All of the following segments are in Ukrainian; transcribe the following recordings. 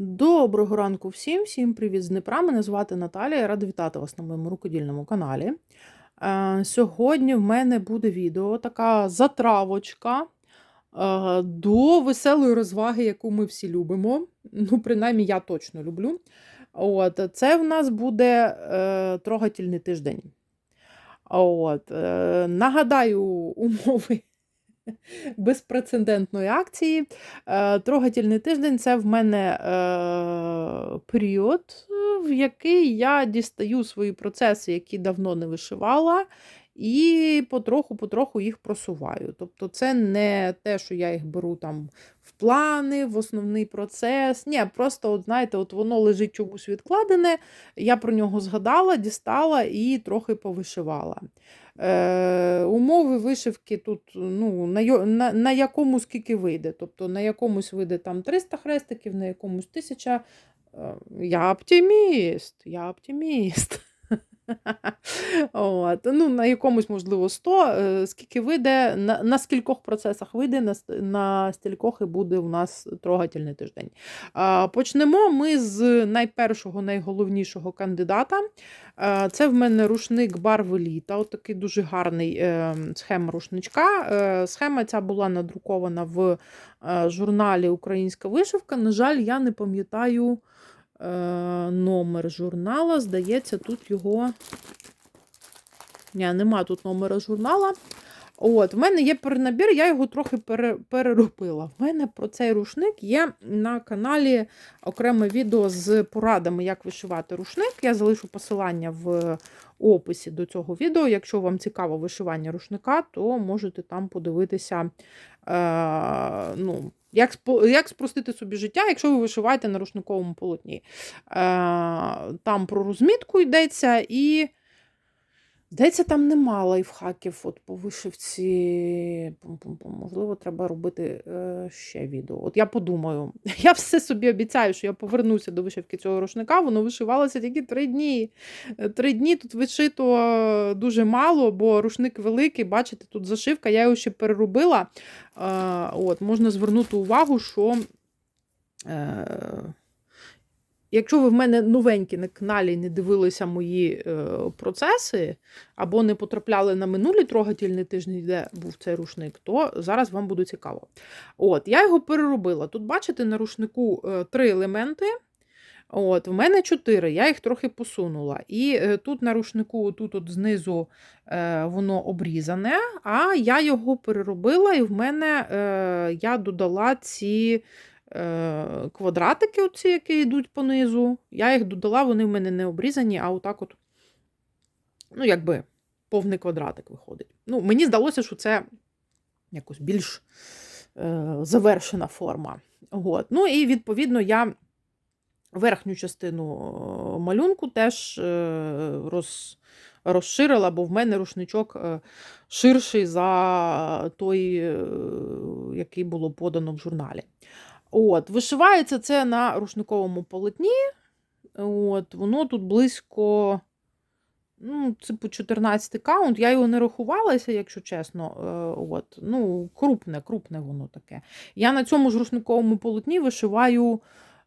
Доброго ранку всім, всім привіт з Дніпра. Мене звати Наталія. Я рада вітати вас на моєму рукодільному каналі. Е, Сьогодні в мене буде відео, така затравочка е, до веселої розваги, яку ми всі любимо. Ну, принаймні, я точно люблю. От, це в нас буде е, трогательний тиждень. От, нагадаю умови безпрецедентної акції. Е, Трогательний тиждень це в мене е, період, в який я дістаю свої процеси, які давно не вишивала, і потроху-потроху їх просуваю. Тобто, це не те, що я їх беру там в плани, в основний процес. Ні, просто, от, знаєте, от воно лежить чомусь відкладене, я про нього згадала, дістала і трохи повишивала. Е, Умови вишивки тут ну, на, на, на якому скільки вийде. Тобто на якомусь вийде там 300 хрестиків, на якомусь 1000. Е, Я оптиміст, я оптиміст. От. Ну, на якомусь, можливо, 100, е, скільки вийде, на, на скількох процесах вийде, на, на стількох і буде у нас трогательний тиждень. А, Почнемо ми з найпершого, найголовнішого кандидата. Е, Це в мене рушник барви літа. От такий дуже гарний е, схема рушничка. Схема ця була надрукована в журналі Українська вишивка. На жаль, я не пам'ятаю номер журнала. Здається, тут його. Ні, нема тут номера журнала. От, в мене є перенабір, я його трохи пере, переробила. В мене про цей рушник є на каналі окреме відео з порадами, як вишивати рушник. Я залишу посилання в описі до цього відео. Якщо вам цікаво вишивання рушника, то можете там подивитися, е, ну, як, як спростити собі життя, якщо ви вишиваєте на рушниковому полотні. Е, там про розмітку йдеться і. Здається, там нема лайфхаків от по вишивці. Пум-пум-пум. Можливо, треба робити е, ще відео. От я подумаю, я все собі обіцяю, що я повернуся до вишивки цього рушника. Воно вишивалося тільки три дні. Е, Три дні тут вишито дуже мало, бо рушник великий. Бачите, тут зашивка, я його ще переробила. Е, от, можна звернути увагу, що. Якщо ви в мене новенькі на каналі не дивилися мої е, процеси, або не потрапляли на минулі трогательні тижні, де був цей рушник, то зараз вам буде цікаво. От, я його переробила. Тут, бачите, на рушнику е, три елементи. От, в мене чотири, я їх трохи посунула. І е, тут на рушнику, тут от знизу е, воно обрізане, а я його переробила, і в мене е, я додала ці квадратики, оці, які йдуть понизу. Я їх додала, вони в мене не обрізані, а отак от, ну, якби повний квадратик виходить. Ну, мені здалося, що це якось більш е, завершена форма. От. Ну і відповідно я верхню частину е, малюнку теж е, роз, розширила, бо в мене рушничок е, ширший за той, е, який було подано в журналі. От, Вишивається це на рушниковому полотні. От, Воно тут близько. Ну, по 14 каунт. Я його не рахувалася, якщо чесно. Е, От, ну, Крупне, крупне воно таке. Я на цьому ж рушниковому полотні вишиваю.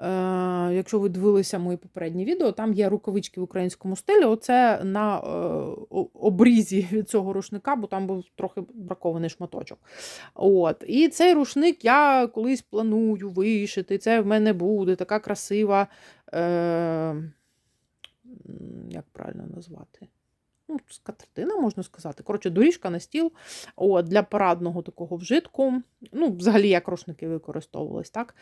Е, Якщо ви дивилися мої попередні відео, там є рукавички в українському стилі. Оце на е, обрізі від цього рушника, бо там був трохи бракований шматочок. От. І цей рушник я колись планую вишити. Це в мене буде така красива. Е, як правильно назвати? Ну, скатертина, можна сказати. Коротше, доріжка на стіл от, для парадного такого вжитку. Ну, взагалі, як рушники використовувались, так?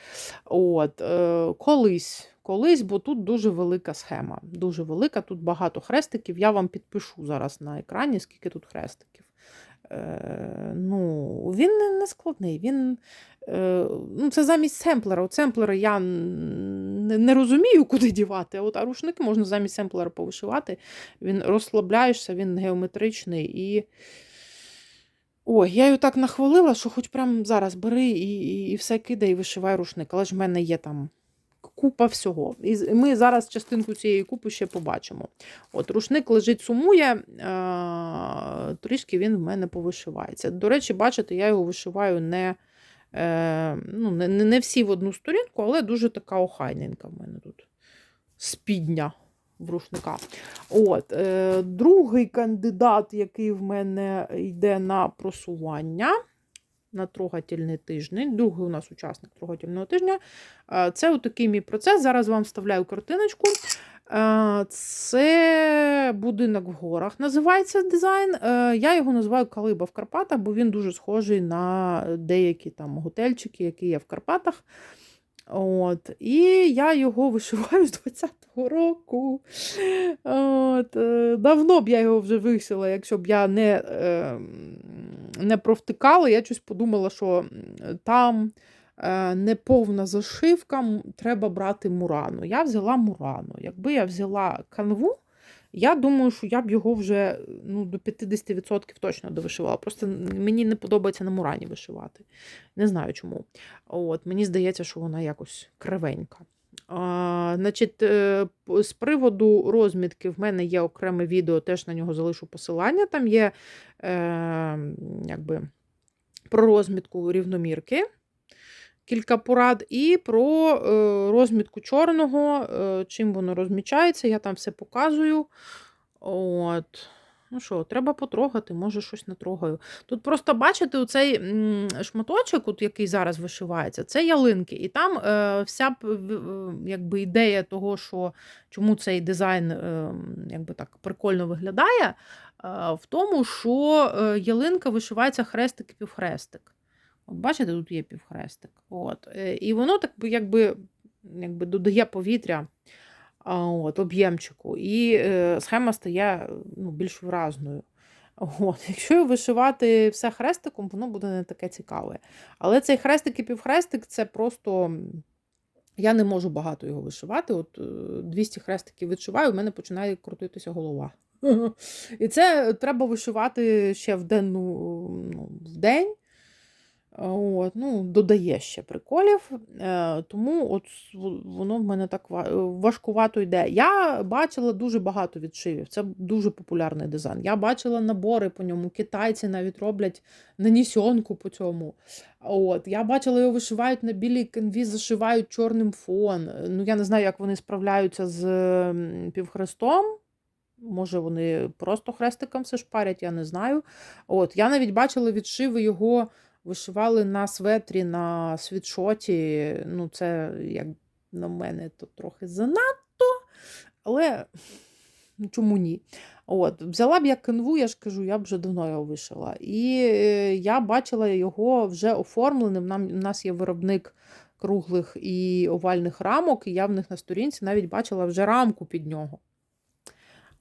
От, е, колись, колись, бо тут дуже велика схема. Дуже велика, тут багато хрестиків. Я вам підпишу зараз на екрані, скільки тут хрестиків. Е, ну, він не, складний. Він, е, ну, це замість семплера. От семплера я не, розумію, куди дівати. а От, а рушники можна замість семплера повишивати. Він розслабляєшся, він геометричний і. Ой, я його так нахвалила, що хоч прямо зараз бери і, і, і все кидай і вишивай рушник. Але ж в мене є там купа всього. І ми зараз частинку цієї купи ще побачимо. От Рушник лежить, сумує, е, трішки він в мене повишивається. До речі, бачите, я його вишиваю не ну, не, не не всі в одну сторінку, але дуже така охайненька в мене тут спідня в рушника. От, е, Другий кандидат, який в мене йде на просування на трогательний тиждень, другий у нас учасник трогательного тижня. е, Це отакий мій процес. Зараз вам вставляю картиночку. Е, Це будинок в горах. Називається дизайн. Е, Я його називаю Калиба в Карпатах, бо він дуже схожий на деякі там готельчики, які є в Карпатах. От. І я його вишиваю з 20-го року. От. е, Давно б я його вже вишила, якщо б я не, е, не провтикала. Я щось подумала, що там неповна зашивка, треба брати мурану. Я взяла мурану. Якби я взяла канву, я думаю, що я б його вже ну, до 50% точно довишивала. Просто мені не подобається на мурані вишивати. Не знаю чому. От, Мені здається, що вона якось кривенька. А, значить, е, з приводу розмітки, в мене є окреме відео, теж на нього залишу посилання. Там є е, якби, про розмітку рівномірки. Кілька порад, і про е, розмітку чорного, е, чим воно розмічається, я там все показую. От. Ну що, треба потрогати, може щось натрогаю. Тут просто бачите, оцей шматочок, от, який зараз вишивається, це ялинки. І там е, вся якби, ідея того, що чому цей дизайн е, якби так прикольно виглядає, е, в тому, що е, ялинка вишивається хрестик і півхрестик. Бачите, тут є півхрестик. От. е, І воно так би, якби, якби додає повітря от, об'ємчику, і е, схема стає ну, більш виразною. От, якщо вишивати все хрестиком, воно буде не таке цікаве. Але цей хрестик і півхрестик це просто. Я не можу багато його вишивати. От е, 200 хрестиків вишиваю, в мене починає крутитися голова. І це треба вишивати ще в денну, ну, в день. От, ну, додає ще приколів, е, тому от воно в мене так важкувато йде. Я бачила дуже багато відшивів. Це дуже популярний дизайн. Я бачила набори по ньому. Китайці навіть роблять нанісьонку по цьому. От, я бачила, його вишивають на білій канві, зашивають чорним фон. Ну, я не знаю, як вони справляються з півхрестом. Може, вони просто хрестиком все шпарять, я не знаю. От, я навіть бачила відшиви його вишивали на светрі, на світшоті. Ну, це, як на мене, то трохи занадто, але чому ні? От, взяла б я канву, я ж кажу, я б вже давно його вишила. І е, я бачила його вже оформленим. Нам, у нас є виробник круглих і овальних рамок, і я в них на сторінці навіть бачила вже рамку під нього.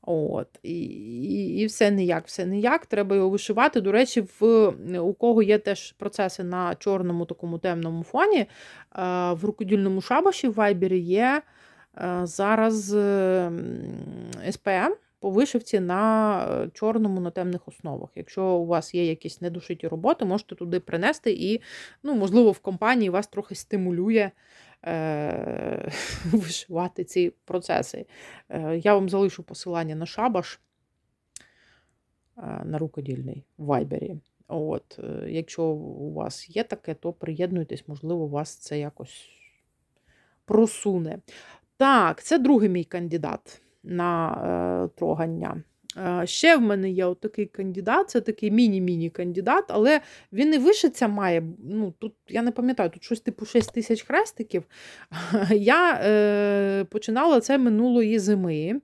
От, і, і, і все ніяк, все ніяк. Треба його вишивати. До речі, в, у кого є теж процеси на чорному такому темному фоні, е, в рукодільному шабаші в Вайбері є е, зараз е, СПМ по вишивці на чорному на темних основах. Якщо у вас є якісь недушиті роботи, можете туди принести і, ну, можливо, в компанії вас трохи стимулює е, вишивати ці процеси. Е, Я вам залишу посилання на шабаш е, на рукодільний в Вайбері. От, якщо у вас є таке, то приєднуйтесь, можливо, вас це якось просуне. Так, це другий мій кандидат на е, трогання. Е, ще в мене є отакий кандидат, це такий міні-міні кандидат, але він і вишиться має. Ну, тут, я не пам'ятаю, тут щось типу 6 тисяч хрестиків. Я е, починала це минулої зими.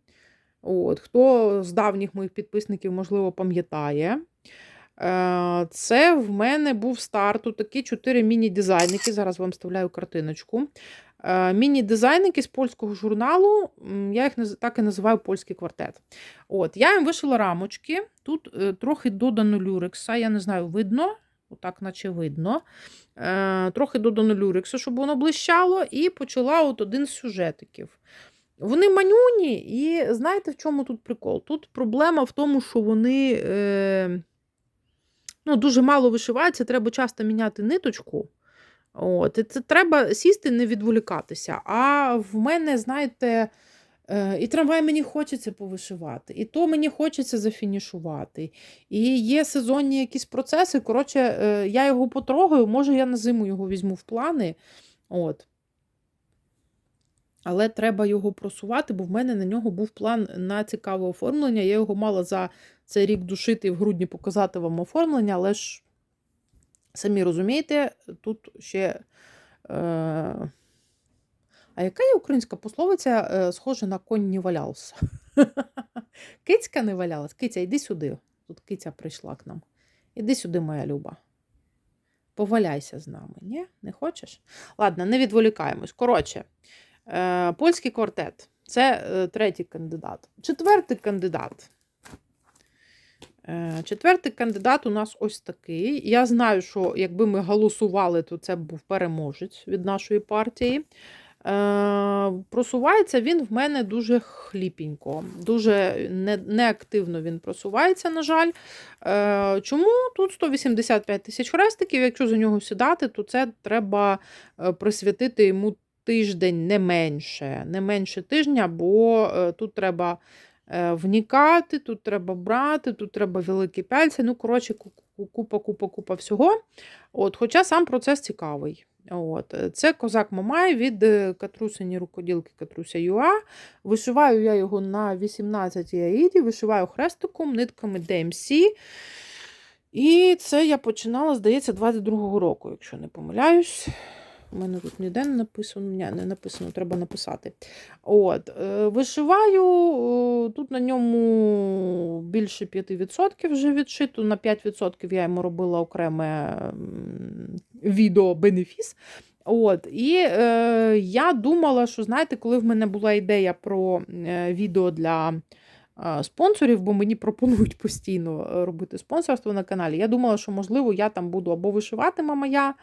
От, Хто з давніх моїх підписників, можливо, пам'ятає. Е, Це в мене був старту такі чотири міні-дизайники. Зараз вам вставляю картиночку. Е, Міні-дизайники з польського журналу, я їх так і називаю польський квартет. От, Я їм вишила рамочки. Тут е, трохи додано люрекса, я не знаю, видно. Отак, наче видно. Е, Трохи додано люрексу, щоб воно блищало, і почала от один з сюжетиків. Вони манюні, і знаєте, в чому тут прикол? Тут проблема в тому, що вони ну, дуже мало вишиваються, треба часто міняти ниточку. От, і це треба сісти, не відволікатися. А в мене, знаєте, Е, І трамвай мені хочеться повишивати, і то мені хочеться зафінішувати. І є сезонні якісь процеси. Коротше, е, я його потрогаю, може, я на зиму його візьму в плани. От. Але треба його просувати, бо в мене на нього був план на цікаве оформлення. Я його мала за цей рік душити і в грудні показати вам оформлення, але ж, самі розумієте, тут ще. Е... А яка є українська пословиця е, схожа на конь не валявся? Кицька не валялась. Киця, йди сюди. Тут киця прийшла к нам. Іди сюди, моя люба. Поваляйся з нами. Ні? Не хочеш? Ладно, не відволікаємось. Коротше, е, польський квартет це е, третій кандидат. Четвертий кандидат. Е, Четвертий кандидат у нас ось такий. Я знаю, що якби ми голосували, то це був переможець від нашої партії. Е, Просувається він в мене дуже хліпенько, дуже неактивно він просувається, на жаль. Е, Чому тут 185 тисяч хрестиків? Якщо за нього сідати, то це треба присвятити йому тиждень не менше, не менше тижня, бо тут треба внікати, тут треба брати, тут треба великі пальці. Ну, коротше, ку- ку- купа, купа, купа всього. От, хоча сам процес цікавий. От. е, Це козак Мамай від е, Катрусині рукоділки Катруся Юа. Вишиваю я його на 18 аїді, вишиваю хрестиком, нитками DMC. І це я починала, здається, 22-го року, якщо не помиляюсь. У мене тут ніде не написано, ні, не написано, треба написати. От, е, вишиваю, е, тут на ньому більше 5% вже відшито. На 5% я йому робила окреме відео бенефіс. От, і е, я думала, що знаєте, коли в мене була ідея про е, відео для спонсорів, бо мені пропонують постійно робити спонсорство на каналі, я думала, що можливо я там буду або вишивати мама я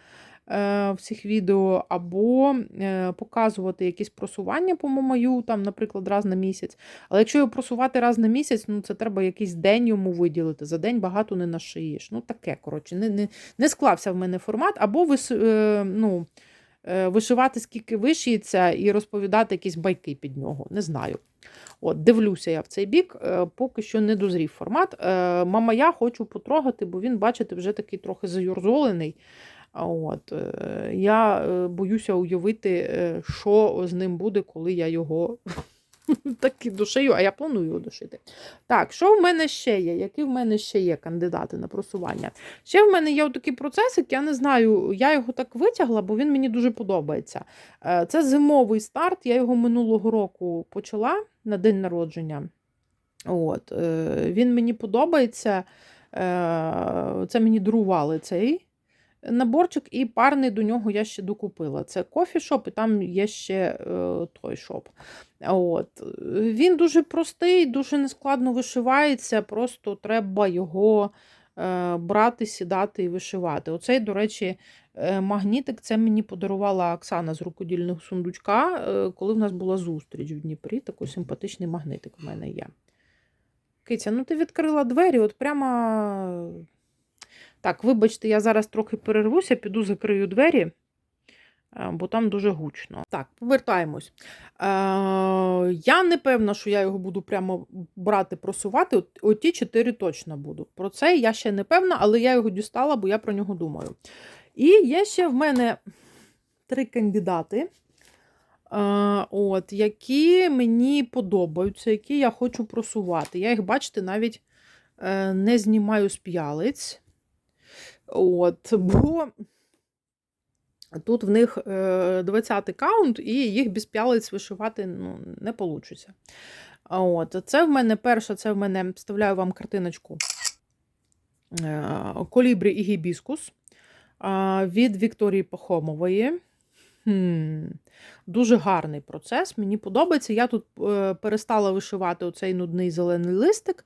в цих відео, або е, показувати якісь просування по мамаю, там, наприклад, раз на місяць. Але якщо його просувати раз на місяць, ну це треба якийсь день йому виділити. За день багато не нашиєш. Ну, таке, коротше, не, не, не склався в мене формат, або вис, е, ну, е, вишивати, скільки вишиється, і розповідати якісь байки під нього. Не знаю. От, дивлюся я в цей бік, е, поки що не дозрів формат. Е, Мама, я хочу потрогати, бо він, бачите, вже такий трохи заюрзолений. От, е, я е, боюся уявити, е, що з ним буде, коли я його таки дошию, а я планую його дошити. Так, що в мене ще є? Які в мене ще є кандидати на просування? Ще в мене є такий процесик, я не знаю, я його так витягла, бо він мені дуже подобається. Це зимовий старт, я його минулого року почала на день народження. От, Він мені подобається. Це мені дарували цей наборчик, і парний до нього я ще докупила. Це кофішоп, і там є ще е, той шоп. От. Він дуже простий, дуже нескладно вишивається, просто треба його е, брати, сідати і вишивати. Оцей, до речі, е, магнітик це мені подарувала Оксана з рукодільного сундучка, коли в нас була зустріч в Дніпрі. Такий симпатичний магнитик в мене є. Киця, ну ти відкрила двері, от прямо. Так, вибачте, я зараз трохи перервуся, піду закрию двері, е, бо там дуже гучно. Так, повертаємось. Е, я не певна, що я його буду прямо брати, просувати. От, оті чотири точно буду. Про це я ще не певна, але я його дістала, бо я про нього думаю. І є ще в мене три кандидати, е, от, які мені подобаються, які я хочу просувати. Я їх, бачите, навіть е, не знімаю з п'ялиць. От, бо тут в них 20-й каунт, і їх без п'ялиць вишивати ну, не вийде. От, це в мене перша, це в мене вставляю вам картиночку е, Колібрі і гібіскус від Вікторії Пахомової. Хм, Дуже гарний процес, мені подобається. Я тут е, перестала вишивати оцей нудний зелений листик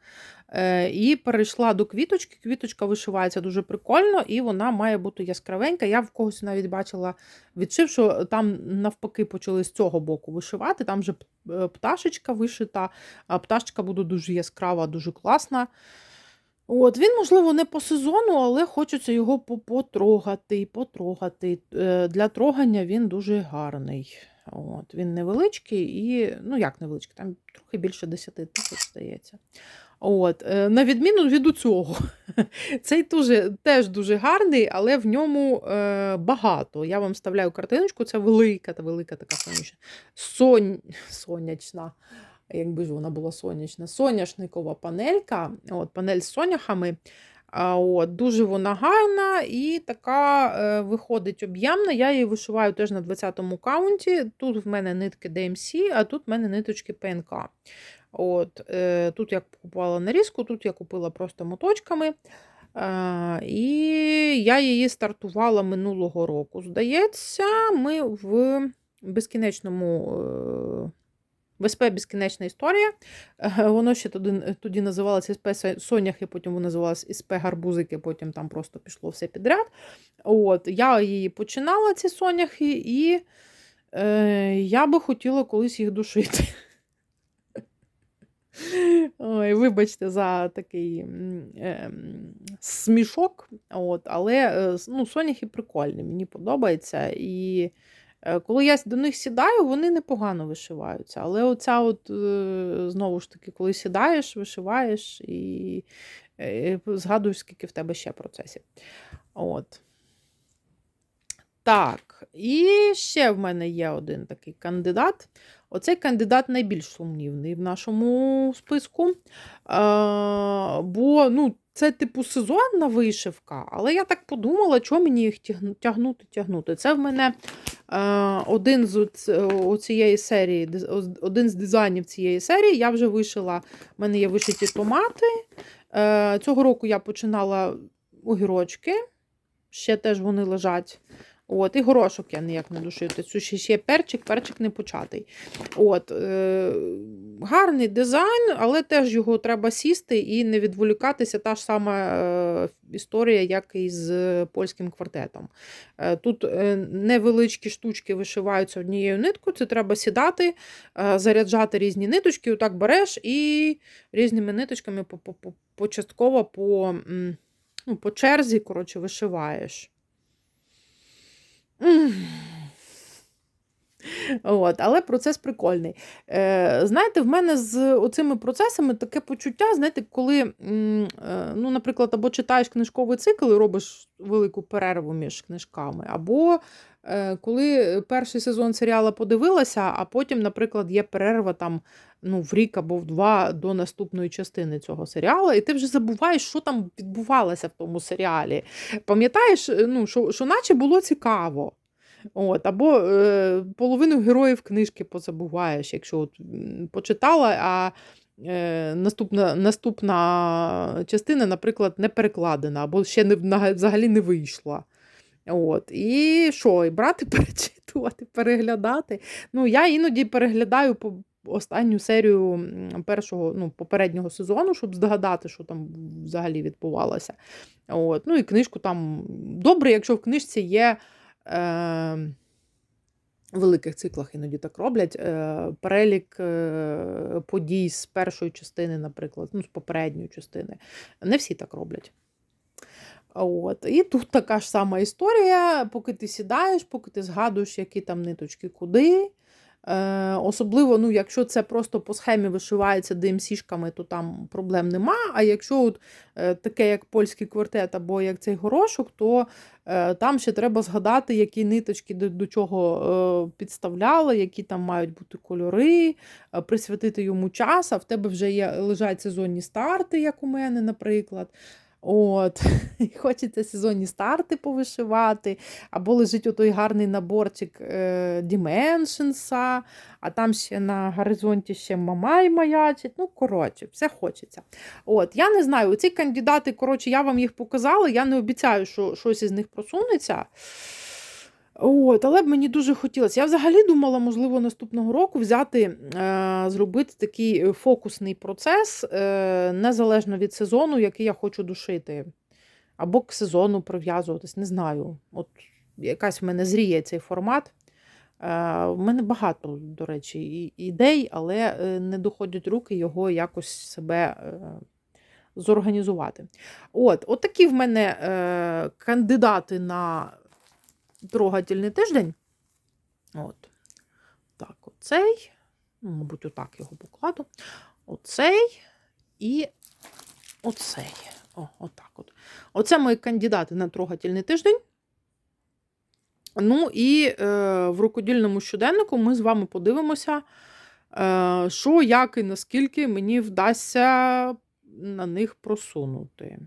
е, і перейшла до квіточки. Квіточка вишивається дуже прикольно, і вона має бути яскравенька. Я в когось навіть бачила відшив, що там навпаки почали з цього боку вишивати. Там вже е, пташечка вишита, а пташечка буде дуже яскрава, дуже класна. От, Він, можливо, не по сезону, але хочеться його потрогати, потрогати. Е, Для трогання він дуже гарний. От, Він невеличкий і, ну як невеличкий, там трохи більше 10 тисяч здається. От, е, На відміну від цього. Цей дуже, теж дуже гарний, але в ньому е, багато. Я вам вставляю картиночку, це велика та велика така сонячна. Сонь... Сонячна. Якби ж вона була сонячна, соняшникова панелька, от, панель з соняхами. От, Дуже вона гарна і така е, виходить об'ємна. Я її вишиваю теж на 20-му каунті. Тут в мене нитки DMC, а тут в мене ниточки ПНК. От, е, Тут я купувала нарізку, тут я купила просто моточками. Е, і я її стартувала минулого року. Здається, ми в безкінечному. Е, ВСП безкінечна історія. Е, Воно ще тоді тоді називалося СП Соняхи, потім воно називалося СП Гарбузики, потім там просто пішло все підряд. От, Я її починала, ці соняхи, і е, я би хотіла колись їх душити. Ой, Вибачте, за такий е, смішок. От, Але е, ну, соняхи прикольні, мені подобається. І Е, коли я до них сідаю, вони непогано вишиваються. Але оця, от, е, знову ж таки, коли сідаєш, вишиваєш і е, згадуєш, скільки в тебе ще процесів. От. Так, і ще в мене є один такий кандидат. Оцей кандидат найбільш сумнівний в нашому списку. Бо ну, це, типу, сезонна вишивка, але я так подумала, що мені їх тягнути, тягнути. Це в мене е, один з цієї серії, один з дизайнів цієї серії. Я вже вишила, У мене є вишиті томати. Е, Цього року я починала огірочки, ще теж вони лежать. От, І горошок я ніяк не душив. Це ще перчик, перчик не початий. От, е, Гарний дизайн, але теж його треба сісти і не відволікатися. Та ж сама е, історія, як і з польським квартетом. Е, Тут е, невеличкі штучки вишиваються однією ниткою, це треба сідати, е, заряджати різні ниточки, отак береш і різними ниточками почастково по, ну, по черзі коротше, вишиваєш. От, Але процес прикольний. Е, Знаєте, в мене з оцими процесами таке почуття, знаєте, коли, е, ну, наприклад, або читаєш книжковий цикл і робиш велику перерву між книжками, або коли перший сезон серіалу подивилася, а потім, наприклад, є перерва там ну, в рік або в два до наступної частини цього серіалу, і ти вже забуваєш, що там відбувалося в тому серіалі. Пам'ятаєш, е, ну, що, що наче було цікаво. От, Або е, половину героїв книжки позабуваєш, якщо от, почитала, а е, наступна наступна частина, наприклад, не перекладена, або ще не, взагалі не вийшла. От, І що, і брати, перечитувати, переглядати. Ну, Я іноді переглядаю по останню серію першого ну, попереднього сезону, щоб здогадати, що там взагалі відбувалося. От. Ну і книжку там добре, якщо в книжці є. Е, в великих циклах іноді так роблять. Е, перелік е, подій з першої частини, наприклад, ну, з попередньої частини. Не всі так роблять. От. І тут така ж сама історія, поки ти сідаєш, поки ти згадуєш, які там ниточки куди. Е, Особливо, ну, якщо це просто по схемі вишивається DMC-шками, то там проблем нема. А якщо от, е, таке, як польський квартет або як цей горошок, то е, там ще треба згадати, які ниточки до, до чого е, підставляли, які там мають бути кольори, е, присвятити йому час, а в тебе вже є лежать сезонні старти, як у мене, наприклад. От, і Хочеться сезонні старти повишивати, або лежить отой гарний наборчик е, Dimensions, а там ще на горизонті ще Мамай маячить. Ну, коротше, все хочеться. От, Я не знаю, ці кандидати, коротше, я вам їх показала, я не обіцяю, що щось із них просунеться. От, Але б мені дуже хотілося. Я взагалі думала, можливо, наступного року взяти, е, зробити такий фокусний процес е, незалежно від сезону, який я хочу душити. Або к сезону прив'язуватись, не знаю. От Якась в мене зріє цей формат. Е, У мене багато, до речі, ідей, але е, не доходять руки його якось себе. Е, Зорганізувати. От, от такі в мене е, кандидати на трогательний тиждень. От. Так, оцей, мабуть, отак його покладу. Оцей і оцей. О, отак от. Оце мої кандидати на трогательний тиждень. Ну і е, в рукодільному щоденнику ми з вами подивимося, е, що, як і наскільки мені вдасться на них просунути.